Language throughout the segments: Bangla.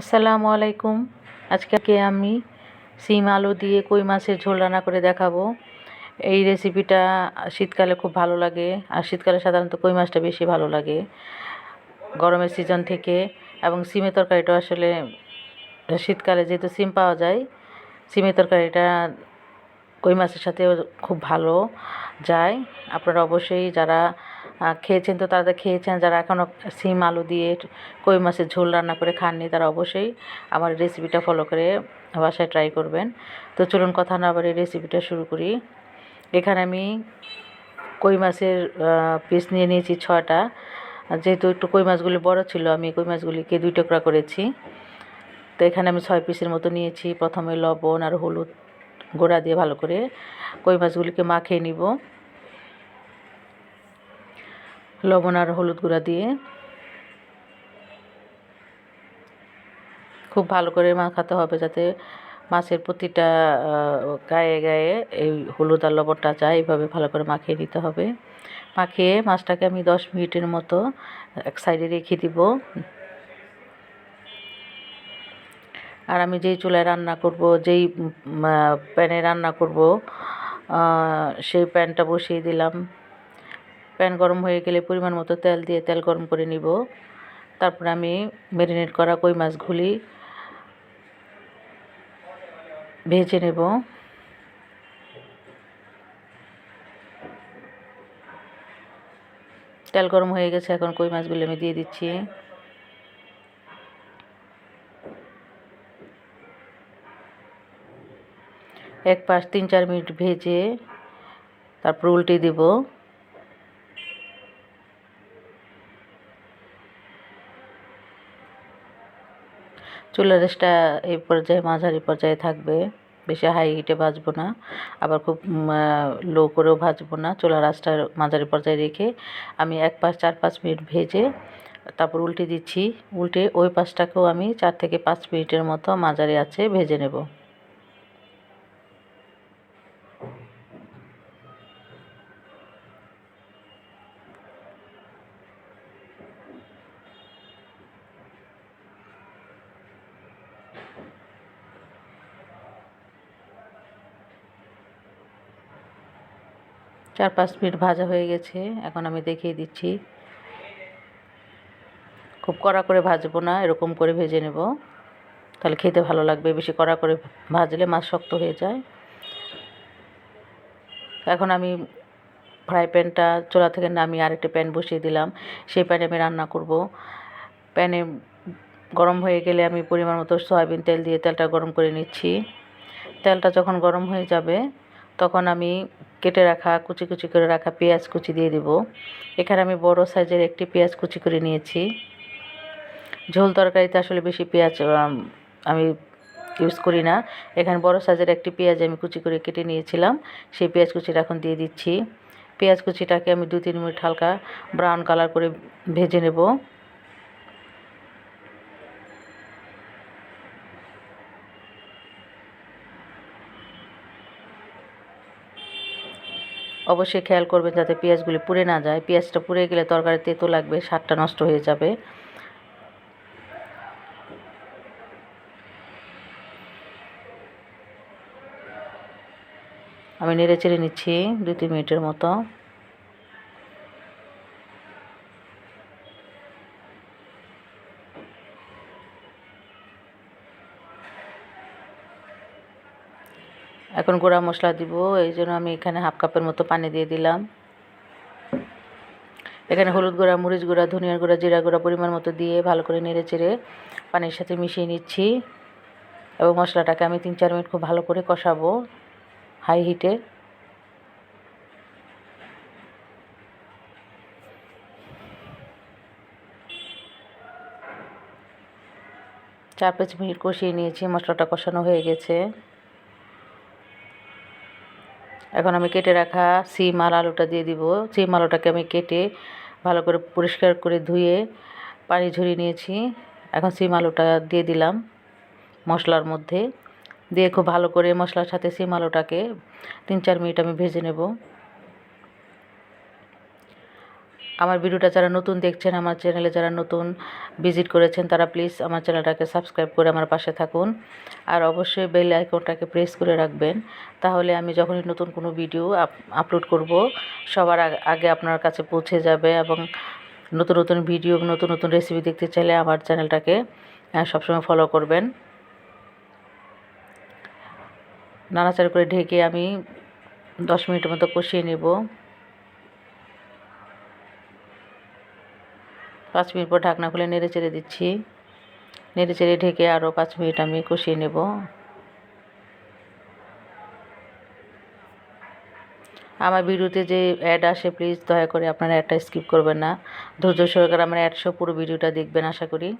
আসসালামু আলাইকুম। আজকে আমি সিম আলু দিয়ে কই মাছের ঝোল রান্না করে দেখাবো। এই রেসিপিটা শীতকালে খুব ভালো লাগে, আর শীতকালে সাধারণত কই মাছটা বেশি ভালো লাগে। গরমের সিজন থেকে, এবং সিমের তরকারিটা আসলে শীতকালে যেহেতু সিম পাওয়া যায়, সিমের তরকারিটা কই মাছের সাথেও খুব ভালো যায়। আপনারা অবশ্যই যারা খেয়েছেন তো তারা খেয়েছেন, যারা এখনও সিম আলু দিয়ে কই মাছের ঝোল রান্না করে খাননি তারা অবশ্যই আমার রেসিপিটা ফলো করে বাসায় ট্রাই করবেন। তো চলুন কথা না বলে রেসিপিটা শুরু করি। এখানে আমি কই মাছের পিস নিয়ে নিয়েছি ছটা যেহেতু একটু কই মাছগুলি বড় ছিল, আমি কই মাছগুলিকে দুই টুকরা করেছি। তো এখানে আমি ছয় পিসের মতো নিয়েছি। প্রথমে লবণ আর হলুদ গোড়া দিয়ে ভালো করে কই মাছগুলিকে মাখিয়ে নিব। লবণ আর হলুদ গুঁড়া দিয়ে। খুব ভালো করে মাখাতে হবে যাতে মাছের প্রতিটা গায়ে গায়ে এই হলুদ আর লবণটা যায়। এইভাবে ভালো করে মাখিয়ে নিতে হবে। মাখিয়ে মাছটাকে আমি দশ মিনিটের মতো এক সাইডে রেখে দিব। আর আমি যেই চুলায় রান্না করব, যেই প্যানে রান্না করব সেই প্যানটা বসিয়ে দিলাম। প্যান গরম হয়ে গেলে পরিমাণ মতো তেল দিয়ে তেল গরম করে নিব। তারপর আমি ম্যারিনেট করা কই মাছগুলি ভেজে নেব। তেল গরম হয়ে গেছে, এখন কই মাছগুলি আমি দিয়ে দিচ্ছি। এক পাশ তিন চার মিনিট ভেজে তারপর উল্টে দিব। চুলার রেসটা এই পর্যায়ে, মাঝারি পর্যায়ে থাকবে। বেশি হাই হিটে ভাজবো না। আবার খুব লো করেও ভাজবো না। চুলার আঁচটা মাঝারি পর্যায়ে রেখে আমি এক পাশ, চার পাঁচ মিনিট ভেজে তারপর উল্টে দিচ্ছি। উল্টে ওই পাশটাকেও আমি চার থেকে পাঁচ মিনিটের মতো মাঝারি আছে ভেজে নেব। চার পাঁচ মিনিট ভাজা হয়ে গেছে, এখন আমি দেখিয়ে দিচ্ছি। খুব কড়া করে ভাজবো না, এরকম করে ভেজে নেব। তাহলে খেতে ভালো লাগবে, বেশি কড়া করে ভাজলে মাছ শক্ত হয়ে যায়। এখন আমি ফ্রাই প্যানটা চোলা থেকে নামিয়ে আরেকটা প্যান বসিয়ে দিলাম, সেই প্যানে আমি রান্না করব। প্যানে গরম হয়ে গেলে আমি পরিমাণ মতো সয়াবিন তেল দিয়ে তেলটা গরম করে নিচ্ছি। তেলটা যখন গরম হয়ে যাবে, তখন আমি কেটে রাখা, কুচি কুচি করে রাখা পেঁয়াজ কুচি দিয়ে দিব। এখানে আমি বড় সাইজের একটি পেঁয়াজ কুচি করে নিয়েছি। ঝোল তরকারিতে আসলে বেশি পেঁয়াজ, আমি ইউজ করি না। এখানে বড় সাইজের একটি পেঁয়াজ আমি কুচি করে কেটে নিয়েছিলাম। সেই পেঁয়াজ কুচিটা এখন দিয়ে দিচ্ছি। পেঁয়াজ কুচিটাকে আমি দু তিন মিনিট হালকা ব্রাউন কালার করে ভেজে নেব। অবশ্যই খেয়াল করবেন যাতে পেঁয়াজগুলি পুড়ে না যায়। পেঁয়াজটা পুড়ে গেলে তরকারি তেতো লাগবে, স্বাদটা নষ্ট হয়ে যাবে। আমি নেড়ে চেড়ে নিচ্ছি দু তিন মিনিটের মতো। এখন গোড়া মশলা দিব, এই জন্য আমি এখানে হাফ কাপের মতো পানি দিয়ে দিলাম। এখানে হলুদ গুঁড়া, মরিচ গুঁড়া, ধনিয়ার গুঁড়া, জিরা গুঁড়া পরিমাণ মতো দিয়ে ভালো করে নেড়ে চেড়ে পানির সাথে মিশিয়ে নিচ্ছি। এবং মশলাটাকে আমি তিন চার মিনিট খুব ভালো করে কষাবো হাই হিটে। চার পাঁচ মিনিট কষিয়ে নিয়েছি, মশলাটা কষানো হয়ে গেছে। এখন আমি কেটে রাখা সিম আর আলুটা দিয়ে দিব। সিম আলুটাকে আমি কেটে ভালো করে পরিষ্কার করে ধুয়ে পানি ঝরিয়ে নিয়েছি। এখন সিম আলুটা দিয়ে দিলাম মশলার মধ্যে। দিয়ে খুব ভালো করে মশলার সাথে সিম আলুটাকে তিন চার মিনিট আমি ভেজে নেব। আমার ভিডিওটা যারা নতুন দেখছেন, আমার চ্যানেলে যারা নতুন ভিজিট করেছেন, তারা প্লিজ আমার চ্যানেলটাকে সাবস্ক্রাইব করে আমার পাশে থাকুন। আর অবশ্যই বেল আইকনটাকে প্রেস করে রাখবেন। তাহলে আমি যখনই নতুন কোনো ভিডিও আপলোড করব, সবার আগে আপনার কাছে পৌঁছে যাবে এবং নতুন নতুন ভিডিও, নতুন নতুন রেসিপি দেখতে চাইলে আমার চ্যানেলটাকে সবসময় ফলো করবেন। নাড়াচাড়া করে ঢেকে আমি দশ মিনিটের মতো কষিয়ে নেব। পাঁচ মিনিট পর ঢাকনা খুলে নেড়ে চেড়ে দিচ্ছি। নেড়ে চেড়ে ঢেকে আরও পাঁচ মিনিট আমি কষিয়ে নেব। আমার ভিডিওতে যে অ্যাড আসে প্লিজ দয়া করে আপনারা অ্যাডটা স্কিপ করবেন না। ধৈর্য সহকারে আমার অ্যাডসহ পুরো ভিডিওটা দেখবেন, আশা করি।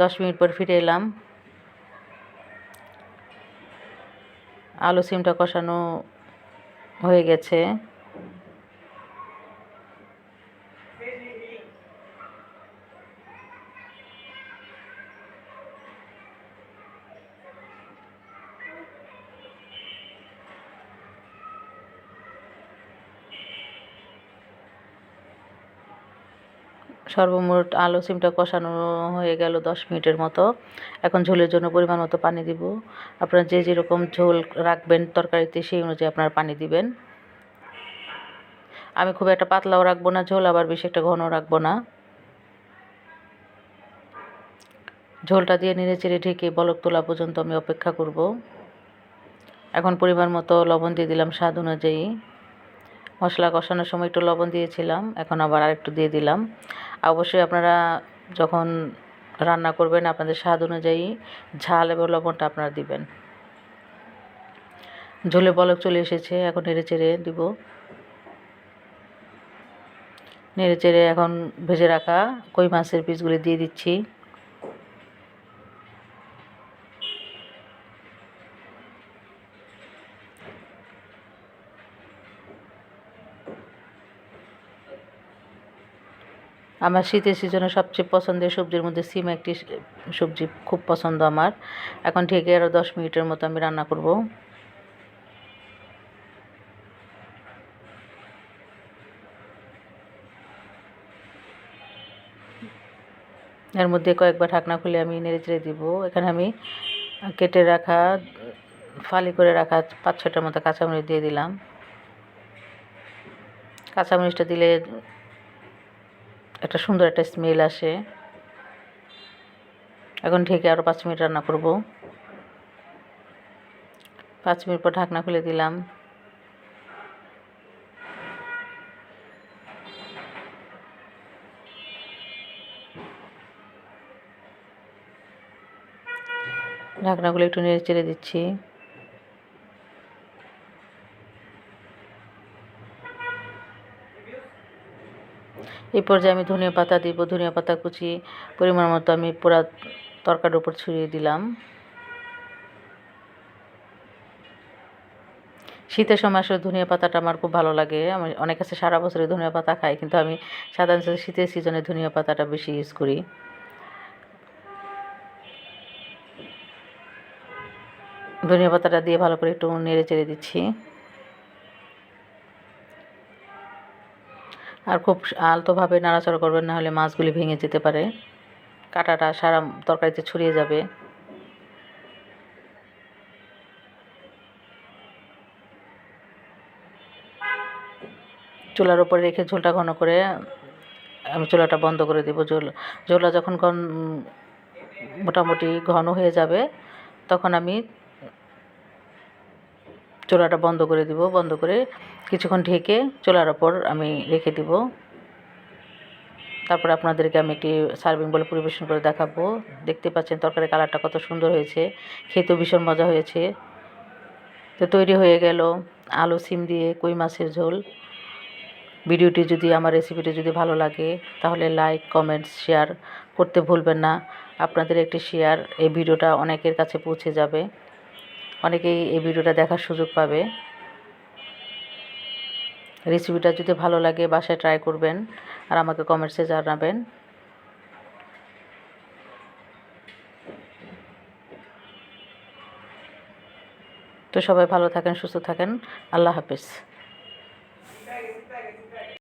দশ মিনিট পর ফিরে এলাম। আলু সিমটা কষানো হয়ে গেছে। সর্বমোট আলু সিমটা কষানো হয়ে গেল দশ মিনিটের মতো। এখন ঝোলের জন্য পরিমাণ মতো পানি দিব। আপনারা যে যেরকম ঝোল রাখবেন তরকারিতে সেই অনুযায়ী আপনারা পানি দিবেন। আমি খুব একটা পাতলাও রাখব না, ঝোল আবার বেশি একটা ঘন রাখব না। ঝোলটা দিয়ে নেড়ে চেড়ে ঢেকে বলক তোলা পর্যন্ত আমি অপেক্ষা করব। এখন পরিমাণ মতো লবণ দিয়ে দিলাম স্বাদ অনুযায়ী। মশলা কষানোর সময় একটু লবণ দিয়েছিলাম, এখন আবার আরেকটু দিয়ে দিলাম। অবশ্যই আপনারা যখন রান্না করবেন, আপনাদের স্বাদ অনুযায়ী ঝাল এবং লবণটা আপনারা দিবেন। ঝোলে বলক চলে এসেছে, এখন নেড়ে চেড়ে দিব। নেড়ে চেড়ে এখন ভেজে রাখা কই মাছের পিসগুলি দিয়ে দিচ্ছি। আমার শীতের সিজনে সবচেয়ে পছন্দের সবজির মধ্যে সিম একটি সবজি খুব পছন্দ আমার। এখন ঢেকে আরও দশ মিনিটের মতো আমি রান্না করব। এর মধ্যে কয়েকবার ঢাকনা খুলে আমি নেড়ে চেড়ে দিব। এখানে আমি কেটে রাখা, ফালি করে রাখা পাঁচ ছটার মতো কাঁচামরিচ দিয়ে দিলাম। কাঁচামরিচটা দিলে একটা সুন্দর একটা স্মেল আসে। এখন ঢেকে আরও পাঁচ মিনিট রান্না করব। পাঁচ মিনিট পর ঢাকনা খুলে দিলাম। ঢাকনাগুলো একটু নেড়ে চেড়ে দিচ্ছি। এই পর্যায়ে আমি ধনিয়া পাতা দিব, ধনিয়া পাতা কুচি, পরিমাণ মতো আমি পুরা তরকারির উপর ছড়িয়ে দিলাম। শীতের সময় আসলে ধনিয়া পাতাটা আমার খুব ভালো লাগে। আমি অনেক কাছে সারা বছরই ধনিয়া পাতা খাই, কিন্তু আমি সাধারণত শীতের সিজনে ধনিয়া পাতাটা বেশি ইউজ করি। ধনিয়া পাতাটা দিয়ে ভালো করে একটু নেড়ে চেড়ে দিচ্ছি। আর খুব আলতোভাবে নাড়াচাড়া করবেন না হলে মাছগুলি ভেঙে যেতে পারে। কাঁটাটা সারা তরকারিতে ছড়িয়ে যাবে। চুলার উপরে রেখে ঝোলটা ঘন করে, আমি চুলাটা বন্ধ করে দেবো। ঝোল, ঝোলটা যখন ঘন, মোটামুটি ঘন হয়ে যাবে, তখন আমি চুলাটা বন্ধ করে দিব, বন্ধ করে কিছুক্ষণ ঢেকে চোলার ওপর আমি রেখে দিব। তারপরে আপনাদেরকে আমি একটি সার্ভিং বলে পরিবেশন করে দেখাবো। দেখতে পাচ্ছেন তরকারি কালারটা কত সুন্দর হয়েছে, খেতেও ভীষণ মজা হয়েছে। তো তৈরি হয়ে গেল আলু সিম দিয়ে কই মাছের ঝোল। ভিডিওটি যদি আমার রেসিপিটি যদি ভালো লাগে, তাহলে লাইক কমেন্টস শেয়ার করতে ভুলবেন না। আপনাদের একটি শেয়ার এই ভিডিওটা অনেকের কাছে পৌঁছে যাবে। অনেকেই এই ভিডিওটা দেখার সুযোগ পাবে। রেসিপিটা যদি ভালো লাগে, বাসায় ট্রাই করবেন আর আমাকে কমেন্টসে জানাবেন। তো সবাই ভালো থাকেন, সুস্থ থাকেন। আল্লাহ হাফিজ।